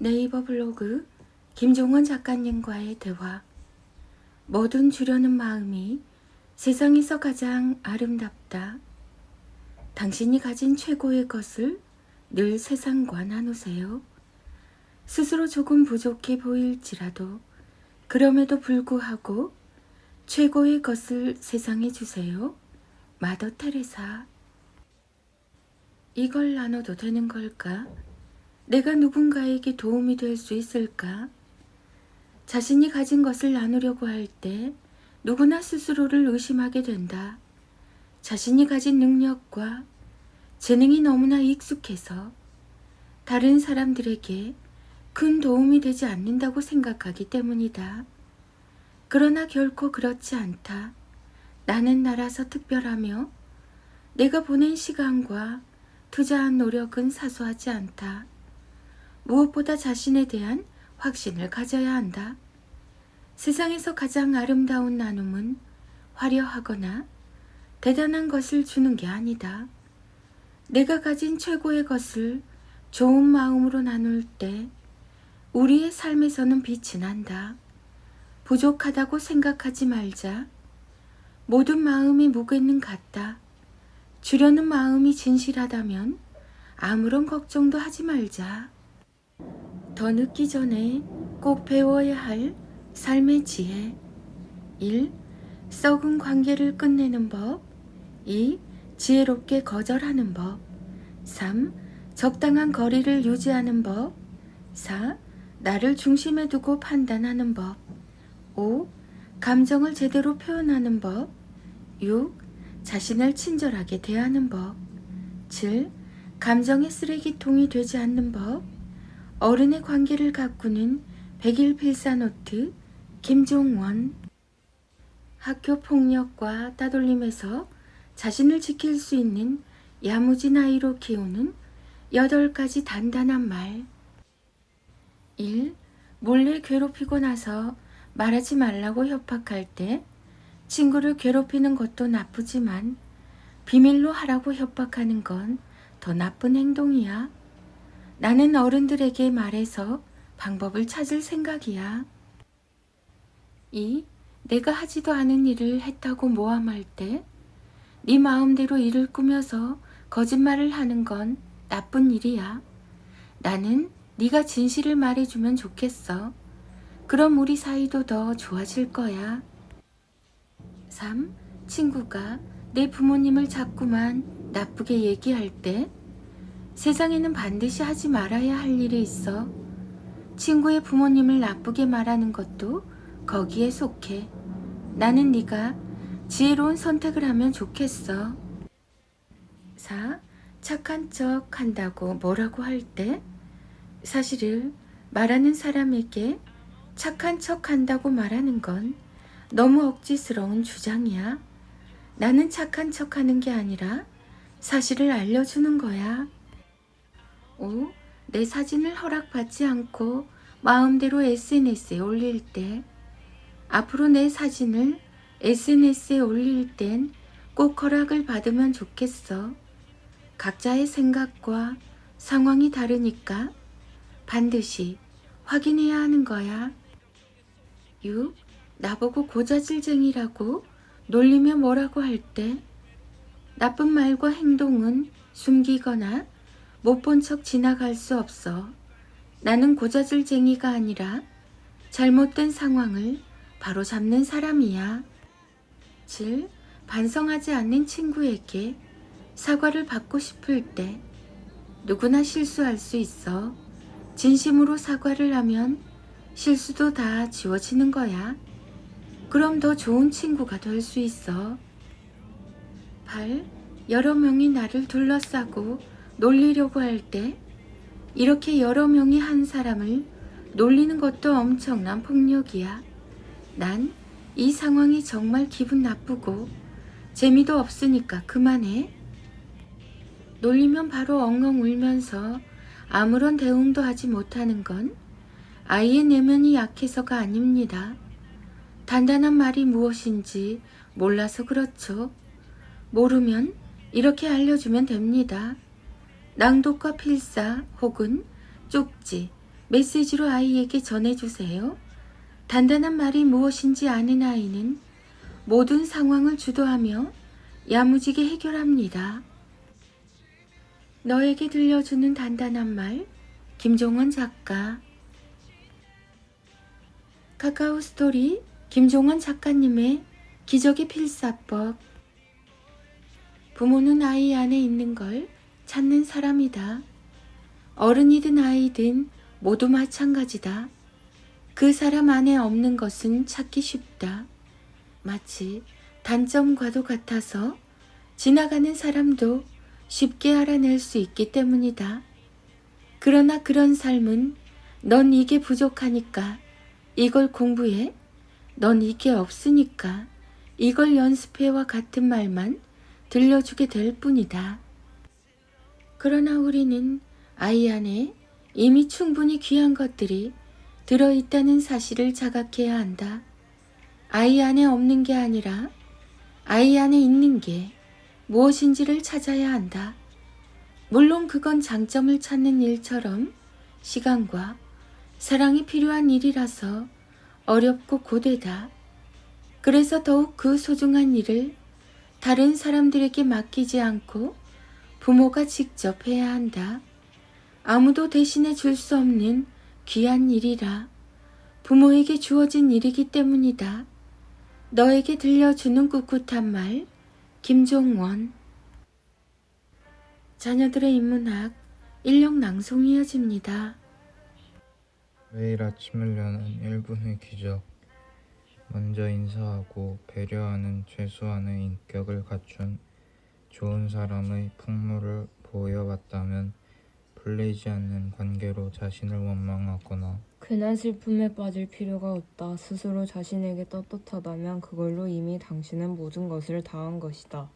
네이버 블로그 김종원 작가님과의 대화 뭐든 주려는 마음이 세상에서 가장 아름답다. 당신이 가진 최고의 것을 늘 세상과 나누세요. 스스로 조금 부족해 보일지라도 그럼에도 불구하고 최고의 것을 세상에 주세요. 마더 테레사. 이걸 나눠도 되는 걸까? 내가 누군가에게 도움이 될 수 있을까? 자신이 가진 것을 나누려고 할 때 누구나 스스로를 의심하게 된다. 자신이 가진 능력과 재능이 너무나 익숙해서 다른 사람들에게 큰 도움이 되지 않는다고 생각하기 때문이다. 그러나 결코 그렇지 않다. 나는 나라서 특별하며 내가 보낸 시간과 투자한 노력은 사소하지 않다. 무엇보다 자신에 대한 확신을 가져야 한다. 세상에서 가장 아름다운 나눔은 화려하거나 대단한 것을 주는 게 아니다. 내가 가진 최고의 것을 좋은 마음으로 나눌 때 우리의 삶에서는 빛이 난다. 부족하다고 생각하지 말자. 모든 마음이 무게는 같다. 주려는 마음이 진실하다면 아무런 걱정도 하지 말자. 더 늦기 전에 꼭 배워야 할 삶의 지혜. 1. 썩은 관계를 끝내는 법. 2. 지혜롭게 거절하는 법. 3. 적당한 거리를 유지하는 법. 4. 나를 중심에 두고 판단하는 법. 5. 감정을 제대로 표현하는 법. 6. 자신을 친절하게 대하는 법. 7. 감정의 쓰레기통이 되지 않는 법. 어른의 관계를 가꾸는 백일 필사노트 김종원 학교 폭력과 따돌림에서 자신을 지킬 수 있는 야무진 아이로 키우는 여덟 가지 단단한 말 1. 몰래 괴롭히고 나서 말하지 말라고 협박할 때 친구를 괴롭히는 것도 나쁘지만 비밀로 하라고 협박하는 건 더 나쁜 행동이야. 나는 어른들에게 말해서 방법을 찾을 생각이야. 2. 내가 하지도 않은 일을 했다고 모함할 때, 네 마음대로 일을 꾸며서 거짓말을 하는 건 나쁜 일이야. 나는 네가 진실을 말해주면 좋겠어. 그럼 우리 사이도 더 좋아질 거야. 3. 친구가 내 부모님을 자꾸만 나쁘게 얘기할 때 세상에는 반드시 하지 말아야 할 일이 있어. 친구의 부모님을 나쁘게 말하는 것도 거기에 속해. 나는 네가 지혜로운 선택을 하면 좋겠어. 4. 착한 척 한다고 뭐라고 할 때 사실을 말하는 사람에게 착한 척 한다고 말하는 건 너무 억지스러운 주장이야. 나는 착한 척 하는 게 아니라 사실을 알려주는 거야. 5. 내 사진을 허락받지 않고 마음대로 SNS에 올릴 때 앞으로 내 사진을 SNS에 올릴 땐 꼭 허락을 받으면 좋겠어. 각자의 생각과 상황이 다르니까 반드시 확인해야 하는 거야. 6. 나보고 고자질쟁이라고 놀리며 뭐라고 할 때 나쁜 말과 행동은 숨기거나 못 본 척 지나갈 수 없어. 나는 고자질쟁이가 아니라 잘못된 상황을 바로 잡는 사람이야. 7. 반성하지 않는 친구에게 사과를 받고 싶을 때 누구나 실수할 수 있어. 진심으로 사과를 하면 실수도 다 지워지는 거야. 그럼 더 좋은 친구가 될 수 있어. 8. 여러 명이 나를 둘러싸고 놀리려고 할 때 이렇게 여러 명이 한 사람을 놀리는 것도 엄청난 폭력이야. 난 이 상황이 정말 기분 나쁘고 재미도 없으니까 그만해. 놀리면 바로 엉엉 울면서 아무런 대응도 하지 못하는 건 아이의 내면이 약해서가 아닙니다. 단단한 말이 무엇인지 몰라서 그렇죠. 모르면 이렇게 알려주면 됩니다. 낭독과 필사 혹은 쪽지, 메시지로 아이에게 전해주세요. 단단한 말이 무엇인지 아는 아이는 모든 상황을 주도하며 야무지게 해결합니다. 너에게 들려주는 단단한 말, 김종원 작가. 카카오 스토리 김종원 작가님의 기적의 필사법. 부모는 아이 안에 있는 걸 찾는 사람이다. 어른이든 아이든 모두 마찬가지다. 그 사람 안에 없는 것은 찾기 쉽다. 마치 단점과도 같아서 지나가는 사람도 쉽게 알아낼 수 있기 때문이다. 그러나 그런 삶은 넌 이게 부족하니까 이걸 공부해. 넌 이게 없으니까 이걸 연습해와 같은 말만 들려주게 될 뿐이다. 그러나 우리는 아이 안에 이미 충분히 귀한 것들이 들어있다는 사실을 자각해야 한다. 아이 안에 없는 게 아니라 아이 안에 있는 게 무엇인지를 찾아야 한다. 물론 그건 장점을 찾는 일처럼 시간과 사랑이 필요한 일이라서 어렵고 고되다. 그래서 더욱 그 소중한 일을 다른 사람들에게 맡기지 않고 부모가 직접 해야 한다. 아무도 대신해 줄 수 없는 귀한 일이라 부모에게 주어진 일이기 때문이다. 너에게 들려주는 꿋꿋한 말, 김종원. 자녀들의 인문학 인력 낭송 이어집니다. 매일 아침을 여는 1분의 기적. 먼저 인사하고 배려하는 최소한의 인격을 갖춘 좋은 사람의 풍물을 보여봤다면 풀리지 않는 관계로 자신을 원망하거나 괜한 슬픔에 빠질 필요가 없다. 스스로 자신에게 떳떳하다면 그걸로 이미 당신은 모든 것을 다한 것이다.